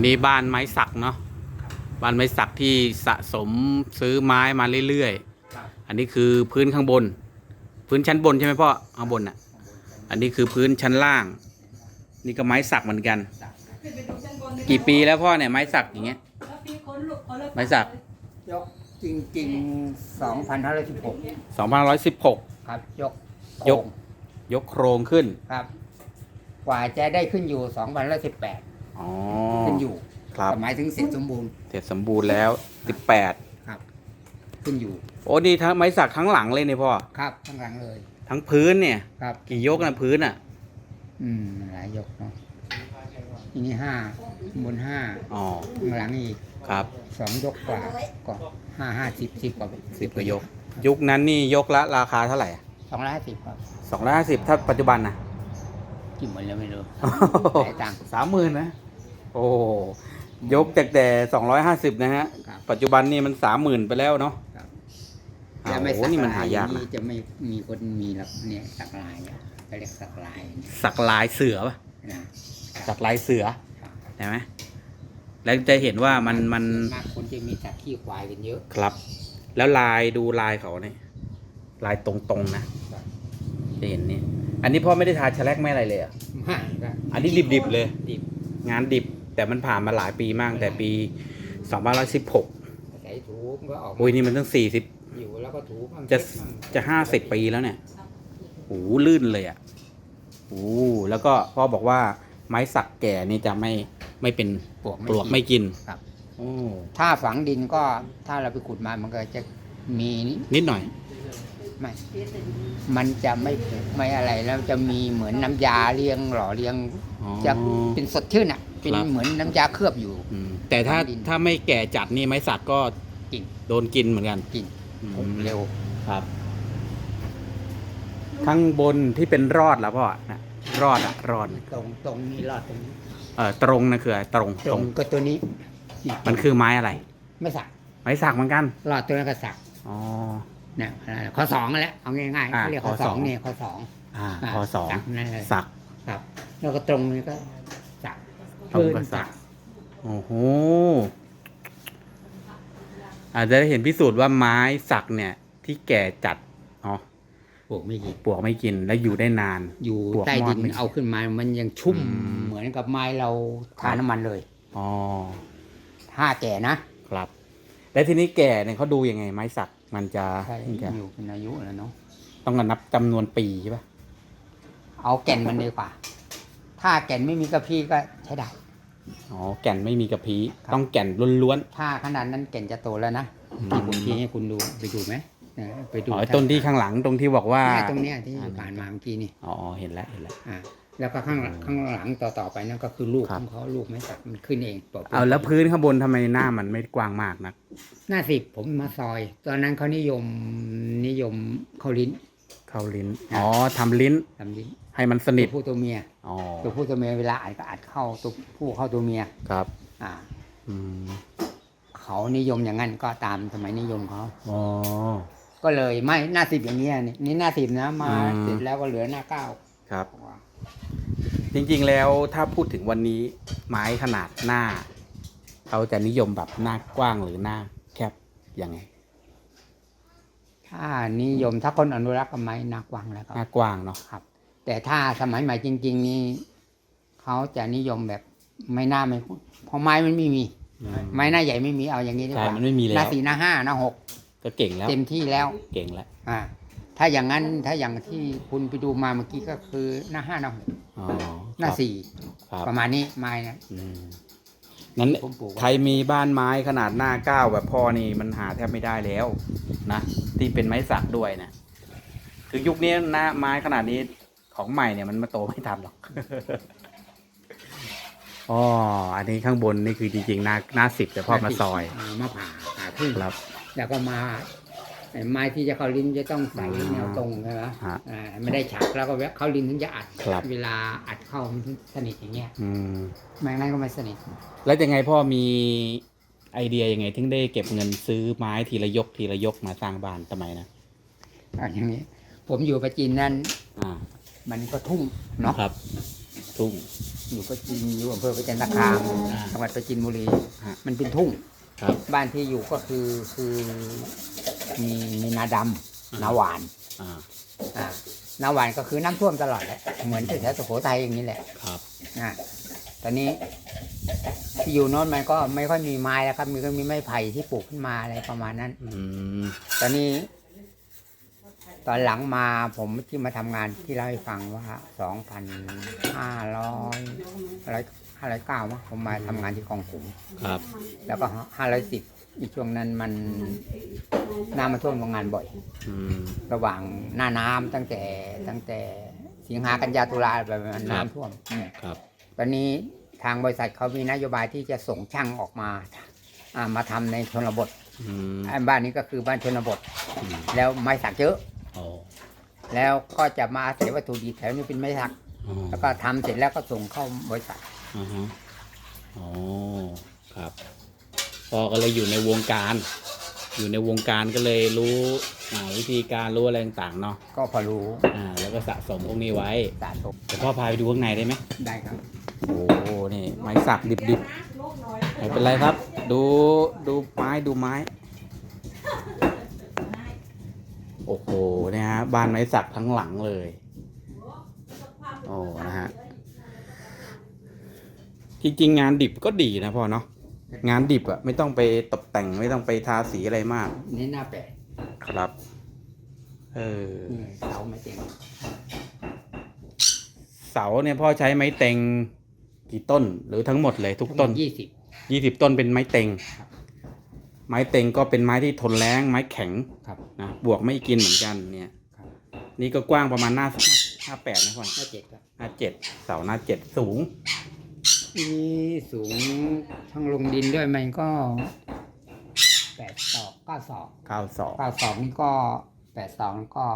นนี้บ้านไม้สักเนาะบ้านไม้สักที่สะสมซื้อไม้มาเรื่อยครับๆอันนี้คือพื้นข้างบน พื้นชั้นบนใช่ไหมพ่อข้างบนอะ อันนี้คือพื้นชั้นล่าง นี่ก็ไม้สักเหมือนกัน กี่ปีแล้วพ่อเนี่ยไม้สักอย่างเงี้ย ไม้สักยกจริงๆ 2,516 2516 ครับ ยกยก ยกโครงขึ้น ครับ กว่าจะได้ขึ้นอยู่2,518 อ๋อขึ้นอยู่ครับหมายถึงเสร็จสมบูรณ์เสร็จสมบูรณ์แล้ว18ครับขึ้นอยู่ โอ้นี่ทั้งไม้สักทั้งหลังเลยเนี่ยพ่อครับข้างหลังเลย ทั้งพื้นเนี่ย ครับ กี่ยกนะพื้นอะ อืมหลายยกเนาะทีนี้ห้าบนห้าอ๋อข้างหลังอีกครับสองยกกว่าก็ห้าห้าสิบสิบกว่าสิบกว่ายก ยุคนั้นนี่ยกละราคาเท่าไหร่สองร้อยห้าสิบครับสองร้อยห้าสิบถ้าปัจจุบันนะกี่หมดแล้วไม่รู้ หลายตังค์สามหมื่นนะ โอ้ยกจากแต่สองร้อยห้าสิบนะฮะ ครับ ปัจจุบันนี่มันสามหมื่นไปแล้วเนาะครับอ้าวจะไม่โอ้สักนี่มันลาหายยากนะจะไม่มีคนมีหรอกเนี่ยสักลายอะเขาเรียกสักลายเนี่ยสักลายเสือป่ะนะสักลายเสือครับใช่ไหมแล้วจะเห็นว่ามันมันมากคนจะมีสักขี้ควายกันเยอะ ครับ แล้วลายดูลายเขาเนี่ยลายตรงๆนะ ครับ จะเห็นนี่อันนี้พ่อไม่ได้ทาแฉลกไม่อะไรเลยเหรอะ ไม่ก็อันนี้ดิบๆเลย ดิบงานดิบ แต่มันผ่านมาหลายปีมากแต่ปี2516ใส่ถูมันก็ออกมาโอ้ยนี่มันตั้ง40อยู่แล้วก็ถูบ้างจะเช็ดบ้างจะห้าสิบปีแล้วเนี่ยโอ้โหลื่นเลยอะโอ้โหแล้วก็พ่อบอกว่าไม้สักแก่นี่จะไม่ไม่เป็นปลวกปลวกกินไม่กินครับโอ้ถ้าฝังดินก็ถ้าเราไปขุดมามันก็จะมีนินิดหน่อย ไม่มันจะไม่ผุไม่อะไรแล้วจะมีเหมือนน้ำยาเลี้ยงหล่อเลี้ยง อ๋อ จะเป็นสดชื่นอะ เป็นครับ เหมือนน้ำยาเคลือบอยู่ อืมแต่ถ้าฝังดินถ้าไม่แก่จัดนี่ไม้สักก็กิน โดนกินเหมือนกันกินอืมผมเร็วครับ ข้างบนที่เป็นรอดแล้วพ่อนะรอดอะรอดตรงตรงนี้รอดตรงนี้เออตรงนะคืออะไรตรงตรงก็ตัวนี้นี่มันคือไม้อะไร ไม่สัก ไม้สักเหมือนกันรอดตัวนั้นก็สัก อ๋อ เนี่ยข้อสองนั่นแหละเอาง่ายๆอ่าเขาเรียกข้อข้อสสออง งเนี่ยข้อสองอ่าาพอสองสักนั่นเลยสัก ครับ แล้วก็ตรงนี้ก็สักตรงกับสัก โอ้โหอาจจะได้เห็นพิสูจน์ว่าไม้สักเนี่ย ที่แก่จัดอ๋อปลูกไม่กี่ปลวกไม่กินแล้วอยู่ได้นาน อยู่ปลวกใต้มอดิดนไม่เอาขึ้นมามันยังชุ่มอืม เหมือนกับไม้เราทาน้ำมันเลย อ๋อถ้าแก่นะ ครับ แล้วทีนี้แก่เนี่ยเขาดูยังไงไม้สัก มันจะใช่มันจะอยู่เป็นอายุแล้วเนาะต้องนับจำนวนปีใช่ปะเอาแก่นมันดีกว่า ถ้าแก่นไม่มีกระพี้ก็ใช้ได้อ๋อแก่นไม่มีกระพี้ครับต้องแก่นล้วนถ้าขนาดนั้นแก่นจะโตแล้วนะอืมที่ผมชี้ให้คุณดูไปดูไหมเออไปๆดูอ๋อต้นที่ข้างหลังตรงที่บอกว่าเนี่ยตรงเนี้ยที่อ่าผ่านมาเมื่อกี้นี่อ๋อเห็นแล้วเห็นแล้วอ่า แล้วก็ข้างหลังข้างหลังต่อต่อๆไปนั่นก็คือลูกครัขบองเขาลูกไม้สักมันขึ้นเองปกเอาแล้วพื้นข้างบนทำไมหน้ามันไม่กว้างมากนะหน้าสิบผมมาซอย ตอนนั้นเขานิยมนิยมเข้าลิ้นเข้าลิ้น อ๋อทำลิ้นทำลิ้นให้มันสนิท ตัวผู้ตัวเมีย อ๋อ ตัวผู้ตัวเมียเวลาอัดก็อัดเข้าตัวผู้เข้าตัวเมีย ครับ อ่า อืม เขานิยมอย่างนั้นก็ตามสมัยนิยมเขา อ๋อ ก็เลยไม่หน้าสิบอย่างเงี้ยนี่นี่หน้าสิบนะมาอืม เสร็จแล้วก็เหลือหน้าเก้าครับ จริงๆแล้วถ้าพูดถึงวันนี้ไม้ขนาดหน้าเขาจะนิยมแบบหน้ากว้างหรือหน้าแคบยังไง ถ้านิยมถ้าคนอนุรักษ์กับไม้หนักวังแล้วก็หน้ากว้างเนาะครับ แต่ถ้าสมัยใหม่จริง ๆ นี่เขาจะนิยมแบบไม่หน้าไม่เพราะไม้มันไม่มีอืมไม้หน้าใหญ่ไม่มีเอาอย่างนี้ดีกใช่ว่ามันไม่มีหแล้น้าวสี่หน้าห้าหน้าหกก็เก่งแล้ว เต็มที่แล้ว เก่งแล้ว อ่า ถ้าอย่างนั้นถ้าอย่างที่คุณไปดูมาเมื่อกี้ก็คือหน้าห้าหน้าหกอ๋อหน้าครับสี่ครับประมาณนี้ไม้นะอืมนั้นผมปลูกไว้ใครมีบ้านไม้ขนาดหน้าเก้าแบบพ่อนี่มันหาแทบไม่ได้แล้วนะที่เป็นไม้สักด้วยนะคือยุคนี้หน้าไม้ขนาดนี้ของใหม่เนี่ยมันมาโตไม่ทันหรอก อ๋ออันนี้ข้างบนนี่คือจริงๆหน้าหน้าสิบแต่พ่อมาซอยามาผ่าผ่าครึ่งครับ แล้วก็มา ไอ้ไม้ที่จะเข้าลิ้นจะต้องใส่อ่าแนวตรงใช่ไหมฮะอ่าไม่ได้ฉากแล้วก็แวะเข้าลิ้นถึงจะอัด ครับ เวลาอัดเข้ามันถึงสนิทอย่างเงี้ยอืมไม่งั้นก็ไม่สนิท แล้วยังไงพ่อมีไอเดียยังไง ถึงได้เก็บเงินซื้อไม้ทีละยกทีละยกมาสร้างบ้านทำไมนะอ่าอย่างนี้ ผมอยู่ประจินนั้นอ่ามันก็ทุ่งเนาะครับผทุ่ง อยู่ก็จีนอยู่อำเภอประจันตคามอ่าจังหวัดประจินบุรี ฮะมันเป็นทุ่ง ครับ บ้านที่อยู่ก็คือคือ มีมีนาดำอ่านาหวานอ่าอ่านาหวานก็คือน้ำท่วมตลอดแหละเหมือนแถวๆสุโขทัยอย่างนี้แหละครับอ่าตอนนี้ที่อยู่โน้นมันก็ไม่ค่อยมีไม้แล้วครับ มีก็มีไม้ไผ่ที่ปลูกขึ้นมาอะไรประมาณนั้น อืมตอนนี้ ตอนหลังมาผมที่มาทำงานที่เล่าให้ฟังว่าสองพันห้าร้อยอะไรห้าร้อยเก้ามั้งผมมาทำงานที่กองขุมครับ แล้วก็ห้าร้อยสิบ อีกช่วงนั้นมันน้ำมาท่วมโรงงานบ่อย อืม ระหว่างหน้าน้ำตั้งแต่ตั้งแต่สิงหากันยาตุลาแบบนั้นครับ น้ำท่วมอืมครับ ตอนนี้ทางบริษัทเขามีนโยบายที่จะส่งช่างออกมาอ่ามาทำในชนบทอืมอันบ้านนี้ก็คือบ้านชนบท อืมแล้วไม้สักเยอะโอ้แล้วก็จะมาอาศัยวัตถุดิบแถวนี้เป็นไม้สัก อ๋อแล้วก็ทำเสร็จแล้วก็ส่งเข้าบริษัทอ่าฮะอ๋อ ครับ พ่อก็เลยอยู่ในวงการ อยู่ในวงการก็เลยรู้อ่าวิธีการรู้อะไรต่างๆเนาะก็พอรู้อ่าแล้วก็สะสมพวกนี้ไว้สะสมเดี๋ยวพ่อพาไปดูข้างในได้ไหมได้ครับ โอ้โหนี่ไม้สักดิบๆไม่เป็นไรครับ ดูดูไม้ดูไม้ โอ้โหเนี่ยฮะบ้านไม้สักทั้งหลังเลย โอ้นะฮะจริงๆงานดิบก็ดีนะพ่อเนาะ งานดิบอะไม่ต้องไปตกแต่งไม่ต้องไปทาสีอะไรมาก นี่หน้าแปดครับ เออนี่เสาไม่เต็มเสาเนี่ยพ่อใช้ไม้เต็งกี่ต้น หรือทั้งหมดเลยทุกต้นยี่สิบยี่สิบต้นเป็นไม้เต็งครับไม้เต็งก็เป็นไม้ที่ทนแรงไม้แข็งครับนะบวกไม่กินเหมือนกันเนี่ยครับนี่ก็กว้างประมาณหน้าห้าแปดนะพ่อหน้าเจ็ดครับหน้าเจ็ดเสาหน้าเจ็ดสูง นี่สูงทั้งลงดินด้วยมันก็แปดศอกเก้าศอกเก้าสองเก้าศอกนี่ก็แปดศอกนี่ก็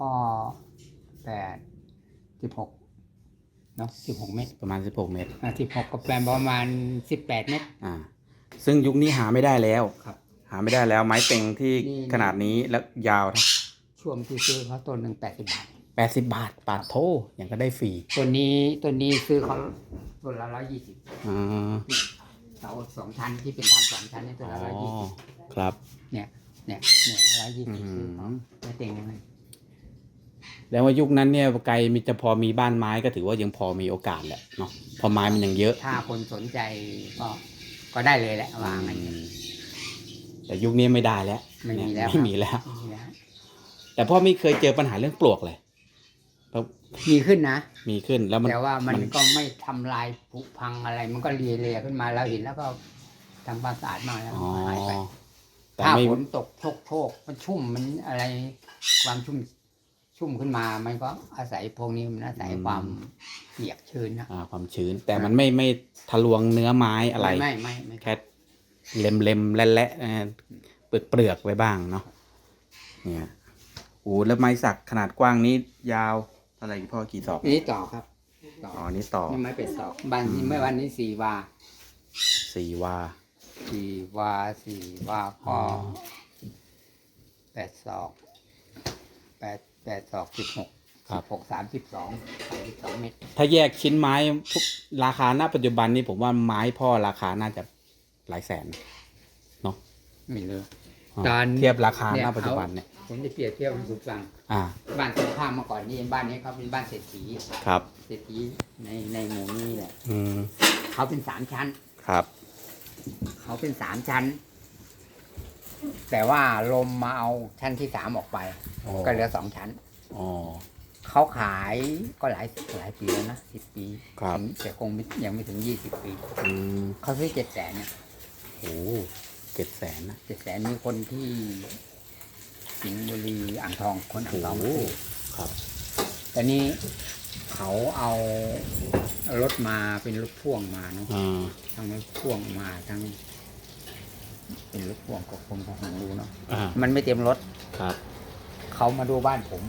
ก็แปดสิบหกเนาะสิบหกเมตรประมาณสิบหกเมตร อ่าสิบหกก็แปลประมาณสิบแปดเมตร อ่า ซึ่งยุคนี้หาไม่ได้แล้ว ครับหาไม่ได้แล้วไม้เต็งที่นี่ ขนาดนี้แล้วยาวช่วงที่ซื้อเขาต้นหนึ่งแปดสิบบาทแปดสิบบาท ปาดโทอย่างก็ได้ฟรี ตัวนี้ตัวนี้ซื้อเขา ตัวละร้อยยี่สิบอ่าเสาสองชั้นที่เป็นทางสองชั้นนี่ตัวอ๋ละอร้อยยี่สิบครับ เนี่ยเนี่ยเนี่ยร้อยยี่อืสิบมซื้อเขาไม่เต็งเลยแล้วว่ายุคนั้นเนี่ยไกลมีจะพอมีบ้านไม้ก็ถือว่ายังพอมีโอกาสแหละเนาะเพอไม้มันยังเยอะถ้าคนสนใจก็ก็ได้เลยแหละวางไงอืมแต่ยุคนี้ไม่ได้แล้วไม่มีแล้ว ไม่มีแล้ว นี่นะแต่พ่อไม่เคยเจอปัญหาเรื่องปลวกเลยแล้ว มีขึ้นนะ มีขึ้นแล้วมันแต่ว่ามันมันก็ไม่ทำลายผุพังอะไร มันก็เลียเลียขึ้นมาเราเห็นแล้วก็ทำความสะอาดมาแล้วอ๋อหายไปแต่ถ้าไม่ฝนตกโชกโชกมันชุ่มมันอะไรความชุ่มชุ่มขึ้นมา มันก็อาศัยพวกนี้มันอาศัยความเปียกชื้นนะอ่าความชื้น แต่มันไม่ไม่ทะลวงเนื้อไม้อะไรไม่ไม่ไม่แค่เล็มเล็มๆและและเปลือกเปลือกๆไว้บ้างเนาะเนี่ยโอ้แล้วไม้สักขนาดกว้างนี้ยาว เท่าไหร่พ่อกี่ศอกนี่ต่อครับต่ออ๋อนี่ต่อนี่ไม้เป็ดสอกบ้านนี้เมื่อวันนี้สี่วาสี่วาสี่วาสี่วาอ๋อก็แปดศอกแปดแปดศอกสิบหกครับหกสามสิบสองสามสิบสองเมตร ถ้าแยกชิ้นไม้พวกราคาณปัจจุบันนี้ผมว่าไม้พ่อราคาน่าจะหลายแสนไม่เลยอ่า ตอนเทียบราคาเนี่ยณปัจจุบันเนี่ยผมจะเปรียบเทียบให้คุณฟังอ่า บ้านตรงข้ามเมื่อก่อนนี่บ้านนี้เขาเป็นบ้านเศรษฐีครับ เศรษฐีในในหมู่นี้แหละอืมเขาเป็นสามชั้น ครับ เขาเป็นสามชั้น แต่ว่าลมมาเอาชั้นที่สามออกไป อ๋อ ก็เหลือสองชั้น อ๋อ เขาขายก็หลายหลายปีแล้วนะสิบปีครับถึงแต่คงไม่ยังไม่ถึงยี่สิบปี อืมเขาซื้อเจ็ดแสนเนี่ยโอ้ เจ็ดแสนนะเจ็ดแสนมีคนที่สิงห์บุรีอ่างทองคนอ่างทองโอ้มาซื้อครับ แต่นี้เขาเอารถมาเป็นรถพ่วงมาเนาะอ่าทั้งรถพ่วงมาทั้ง เป็นรถพ่วงก็คงคงดูเนาะอ่ามันไม่เต็มรถ ครับเขามาดูบ้านผม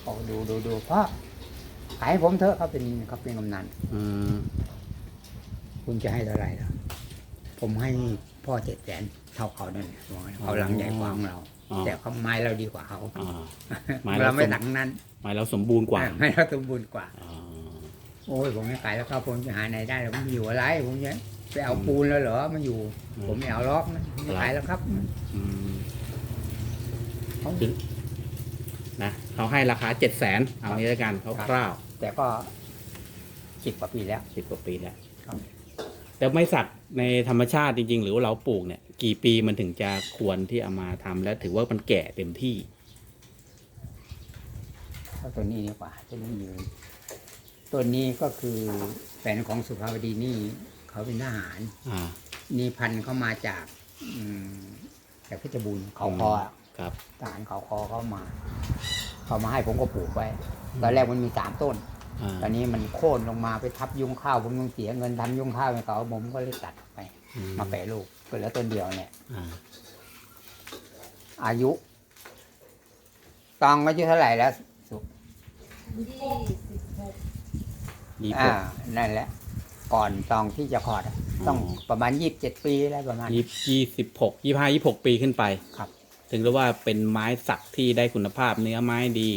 เขาดูดูดูพ่อขายให้ผมเถอะเขาเป็นเขาเป็นกำนันอืมคุณจะให้เท่าไหร่ล่ะผมให้ พ่อเจ็ดแสนเท่าเขานั่นแหละบอกให้เขาหลังใหญ่กว่าของเรา อ๋อแต่เขาไม้เราดีกว่าเขาอ่าไม้เราเราไม่สมหลังนั้นไม้เราสมบูรณ์กว่าไม้เราสมบูรณ์กว่า อ่า โอ้ยผมไม่ขายแล้วครับผมจะหาไหนได้แล้วผมอยู่อะไรผมจะไปเอาปูนแล้วเหรอมาอยู่ผมไม่เอาล็อกนะไม่ขายแล้วครับอืมเขานะเขาให้ราคาเจ็ดแสนเอางี้แล้วกันคร่าวแต่ก็สิบกว่าปีแล้วๆสิบกว่าปีแล้วครับ แต่ไม้สักในธรรมชาติจริง ๆ หรือว่าเราปลูกเนี่ยกี่ปีมันถึงจะควรที่เอามาทำแล้วถือว่ามันแก่เต็มที่เอาตัวนี้ดีกว่าตัวนี้อยู่ตัวนี้ก็คือแฟนของสุภาวดีนี่เขาเป็นทหาร อ่านี่พันธุ์เขามาจากอืมจากเพชรบูรณ์เขาคออะครับ ทหารเขาคอเขามา เขามาให้ผมก็ปลูกไว้ตอนแรกมันมีสามต้นอ่า ตอนนี้มันโค่นลงมาไปทับยุงข้าวผมต้องเสียเงินทำยุงข้าวให้เขาผมก็เลยตัดไปอืมาแปรรูปก็เหลือต้นเดียวเนี่ยอ่าอายุ ตองอายุเท่าไหร่แล้วสุยี่สิบหกยี่อ่าสิบนั่นแหละ ก่อนตองที่จะคลอดอะต้องอ๋อประมาณยี่สิบเจ็ดปีแล้วประมาณยี่ยี่สิบหกยี่ห้ายี่หกปีขึ้นไปครับ ถึงเรียกว่าเป็นไม้สักที่ได้คุณภาพเนื้อไม้ดี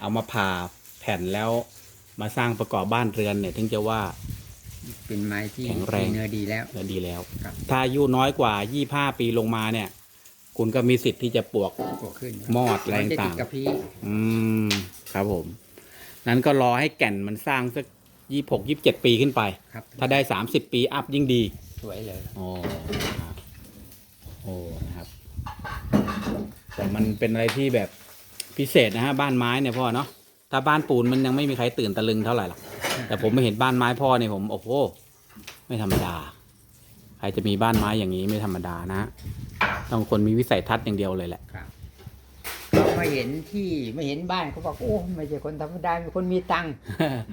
เอามาผ่าแผ่นแล้ว มาสร้างประกอบบ้านเรือนเนี่ยถึงจะว่า เป็นไม้ที่แข็งแรง มีเนื้อดีแล้วเนื้อดีแล้ว ครับ ถ้าอายุน้อยกว่ายี่ห้าปีลงมาเนี่ย คุณก็มีสิทธิ์ที่จะปลวก ปลูกขึ้นมอดแรงมันจะติต่าดงกับพี่อืม ครับผม นั้นก็รอให้แก่นมันสร้างสักยี่หกยี่เจ็ดปีขึ้นไป ครับถ้าได้สามสิบปีอัพยิ่งดี สวยเลย โอ้ครับโอ้นะครับ แต่มันเป็นอะไรที่แบบพิเศษนะฮะ บ้านไม้เนี่ยพ่อเนาะ ถ้าบ้านปูนมันยังไม่มีใครตื่นตะลึงเท่าไหร่หรอกแต่ผมมาเห็นบ้านไม้พ่อเนี่ยผมโอ้โหไม่ธรรมดา ใครจะมีบ้านไม้อย่างนี้ไม่ธรรมดานะต้องคนมีวิสัยทัศน์อย่างเดียวเลยแหละครับเรามาเห็นที่ไม่เห็นบ้านเขาบอกโอ้ไม่ใช่คนธรรมดาเป็นคนมีตังค์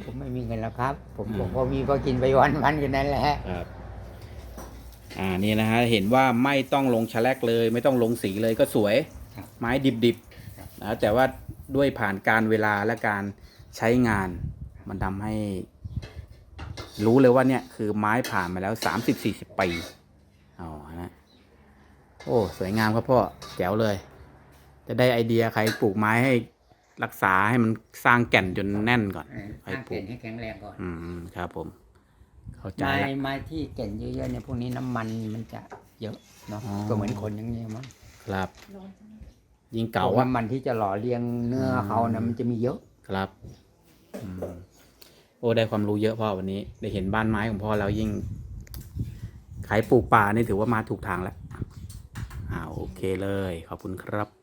ผมไม่มีเงินแล้วครับ ผมอืมผมพอมีพอกินไปวันวันๆกันนั่นแหละครับอ่านี่นะฮะเห็นว่าไม่ต้องลงแฉลกเลย ไม่ต้องลงสีเลยก็สวยครับไม้ดิบครับๆ นะแต่ว่าด้วยผ่านการเวลาและการใช้งานมันทำให้ รู้เลยว่าเนี่ยคือไม้ผ่านมาแล้วสามสิบสี่สิบปีอ๋อนะโอ้ สวยงามครับพ่อแจ๋วเลย จะได้ไอเดียใครปลูกไม้ให้รักษาให้มันสร้างแก่นจนแน่นก่อนเออสร้างเก่นให้แข็งแรงก่อน อืมครับผม เข้าใจไม้ละไม้ที่เก่นเยอะๆเนี่ยพวกนี้น้ำมันมันจะเยอะเนาะอ๋อก็เหมือนคนอย่างนี้มั้งครับร้อน ยิ่งเก่าเก่าว่าอะมันที่จะหล่อเลี้ยงเนื้อเขานะมันจะมีเยอะ ครับอืมโอ้ได้ความรู้เยอะพ่อวันนี้ ได้เห็นบ้านไม้ของพ่อแล้วยิ่งขายปลูกป่านี่ถือว่ามาถูกทางแล้วอ่าโอเคเลย ขอบคุณครับ